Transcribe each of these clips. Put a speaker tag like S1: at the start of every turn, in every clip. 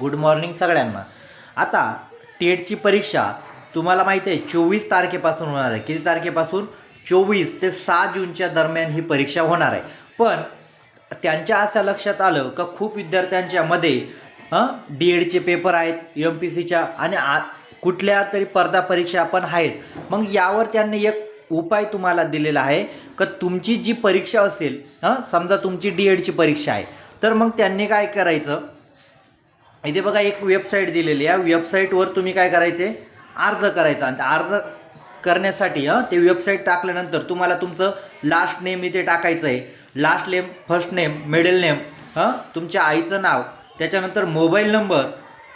S1: Good morning सगळ्यांना. आता टेटची परीक्षा तुम्हाला माहिती आहे चोवीस तारखेपासून होणार आहे. किती तारखेपासून? चोवीस ते सहा जूनच्या दरम्यान ही परीक्षा होणार आहे. पण त्यांच्या असं लक्षात आलं का खूप विद्यार्थ्यांच्यामध्ये हां डी एडचे पेपर आहेत एम पी सीच्या आणि आ कुठल्या तरी स्पर्धा परीक्षा पण आहेत. मग यावर त्यांनी एक उपाय तुम्हाला दिलेला आहे का तुमची जी परीक्षा असेल हां समजा तुमची डी एडची परीक्षा आहे तर मग त्यांनी काय करायचं? इथे बघा एक वेबसाईट दिलेली आहे. वेबसाईटवर तुम्ही काय करायचे? अर्ज करायचा. आणि अर्ज करण्यासाठी हां ते वेबसाईट टाकल्यानंतर तुम्हाला तुमचं लास्ट नेम इथे टाकायचं आहे. Last name first name middle name हां तुमच्या आईचं नाव त्याच्यानंतर मोबाईल नंबर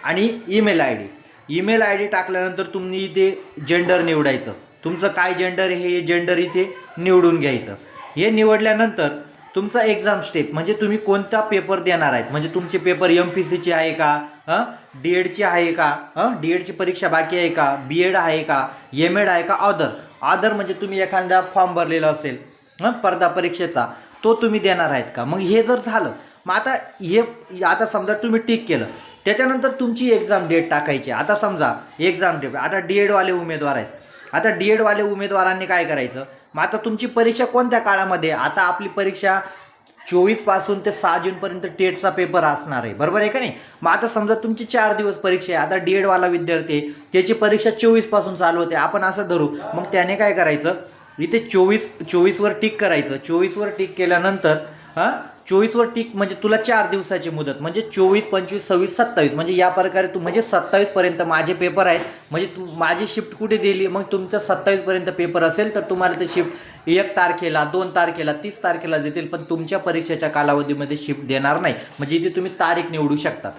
S1: आणि email I D email I D टाकल्यानंतर तुम्ही इथे जेंडर निवडायचं. तुमचं काय जेंडर हे जेंडर इथे निवडून घ्यायचं. हे निवडल्यानंतर तुमचा एक्झाम स्टेप म्हणजे तुम्ही कोणता पेपर देणार आहेत? म्हणजे तुमचे पेपर एम पी सीचे आहे का? हां? डी एडची आहे का? हां? डी एडची परीक्षा बाकी आहे का? बी एड आहे का? एम एड आहे का? ऑदर ऑदर म्हणजे तुम्ही एखादा फॉर्म भरलेला असेल हां? स्पर्धा परीक्षेचा. तो तुम्ही देणार आहेत का? मग हे जर झालं मग आता हे आता समजा तुम्ही टिक केलं. त्याच्यानंतर तुमची एक्झाम डेट टाकायची. आता समजा एक्झाम डेट आता डी एडवाले उमेदवार आहेत. आता डी एडवाले उमेदवारांनी काय करायचं? मग आता तुमची परीक्षा कोणत्या काळामध्ये? आता आपली परीक्षा चोवीसपासून ते सहा जूनपर्यंत टेटचा पेपर असणार आहे. बरोबर आहे का नाही? मग आता समजा तुमची चार दिवस परीक्षा आहे. आता डी एडवाला विद्यार्थी आहे, त्याची परीक्षा चोवीसपासून चालू होते. आपण असं धरू. मग त्याने काय करायचं? इथे चोवीस चोवीसवर टिक करायचं. चोवीसवर टिक केल्यानंतर हां चोवीसवर टिक म्हणजे तुला चार दिवसाची मुदत म्हणजे चोवीस पंचवीस सव्वीस सत्तावीस. म्हणजे या प्रकारे तू म्हणजे सत्तावीसपर्यंत माझे पेपर आहेत. म्हणजे तू माझी शिफ्ट कुठे दिली? मग तुमचं सत्तावीसपर्यंत पेपर असेल तर तुम्हाला ते शिफ्ट एक तारखेला दोन तारखेला तीस तारखेला देतील पण तुमच्या परीक्षेच्या कालावधीमध्ये शिफ्ट देणार नाही. म्हणजे इथे तुम्ही तारीख निवडू शकतात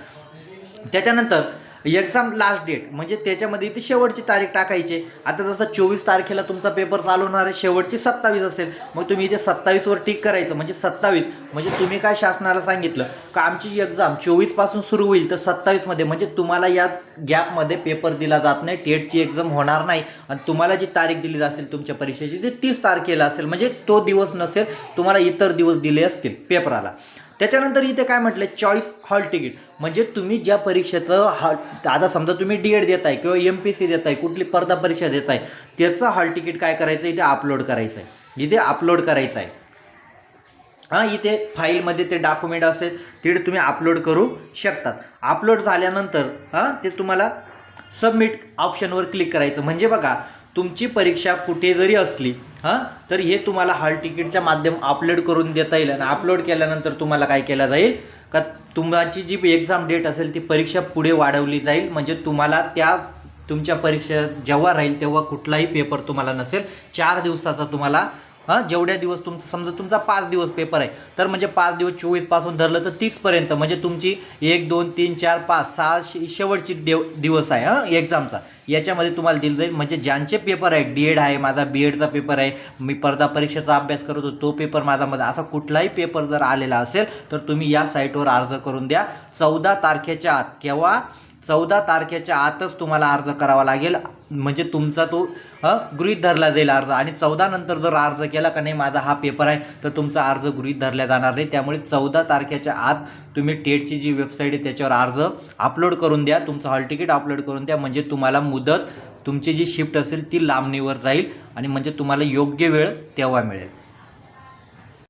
S1: त्याच्यानंतर एक्झाम लास्ट डेट म्हणजे त्याच्यामध्ये इथे शेवटची तारीख टाकायची. आता जसं चोवीस तारखेला तुमचा पेपर चालू होणार आहे शेवटची सत्तावीस असेल मग तुम्ही इथे सत्तावीसवर टिक करायचं. म्हणजे सत्तावीस. म्हणजे तुम्ही काय शासनाला सांगितलं? का आमची एक्झाम चोवीसपासून सुरू होईल तर सत्तावीसमध्ये. म्हणजे तुम्हाला या गॅपमध्ये पेपर दिला जात नाही टेटची एक्झाम होणार नाही. आणि तुम्हाला जी तारीख दिली असेल तुमच्या परीक्षेची ती तीस तारखेला असेल. म्हणजे तो दिवस नसेल तुम्हाला इतर दिवस दिले असतील पेपराला त्याच्यानंतर इथे काय म्हटलं? चॉईस हॉल तिकीट म्हणजे तुम्ही ज्या परीक्षेचं हॉल आता समजा तुम्ही डी एड देताय किंवा एम पी सी देताय कुठली स्पर्धा परीक्षा देताय त्याचं हॉल तिकीट काय करायचं इथे अपलोड करायचं आहे इथे अपलोड करायचं आहे हां इथे फाईलमध्ये ते डॉक्युमेंट असेल तिथे तुम्ही अपलोड करू शकतात. अपलोड झाल्यानंतर हां ते तुम्हाला सबमिट ऑप्शनवर क्लिक करायचं. म्हणजे बघा तुमची परीक्षा कुठे जरी असली हां तर हे तुम्हाला हॉल तिकीटच्या माध्यम अपलोड करून देता येईल आणि अपलोड केल्यानंतर तुम्हाला काय केलं जाईल? का तुमची जी एक्झाम डेट असेल ती परीक्षा पुढे वाढवली जाईल. म्हणजे तुम्हाला त्या तुमच्या परीक्षा जेव्हा राहील तेव्हा कुठलाही पेपर तुम्हाला नसेल. चार दिवसाचा तुम्हाला हां जेवढ्या दिवस तुमचं समजा तुमचा पाच दिवस पेपर आहे तर म्हणजे पाच दिवस चोवीसपासून धरलं तर तीसपर्यंत म्हणजे तुमची एक दोन तीन चार पाच सहा शेवटची देव दिवस आहे हां एक्झामचा याच्यामध्ये तुम्हाला दिलं जाईल म्हणजे ज्यांचे पेपर आहे डी एड आहे माझा बी एडचा पेपर आहे मी स्पर्धा परीक्षेचा अभ्यास करत होतो तो पेपर माझा मध्ये असा कुठलाही पेपर जर आलेला असेल तर तुम्ही या साईटवर अर्ज करून द्या. चौदा तारखेच्या आत केव्हा? चौदा तारखेच्या आतच तुम्हाला अर्ज करावा लागेल. म्हणजे तुमचा तो गृहित धरला जाईल अर्ज. आणि चौदा नंतर जर अर्ज केला का नाही माझा हा पेपर आहे तर तुमचा अर्ज गृहित धरला जाणार नाही. त्यामुळे चौदा तारखेच्या आत तुम्ही टेटची जी वेबसाईट आहे त्याच्यावर अर्ज अपलोड करून द्या. तुमचं हॉल तिकीट अपलोड करून द्या. म्हणजे तुम्हाला मुदत तुमची जी शिफ्ट असेल ती लांबणीवर जाईल. आणि म्हणजे तुम्हाला योग्य वेळ तेव्हा मिळेल.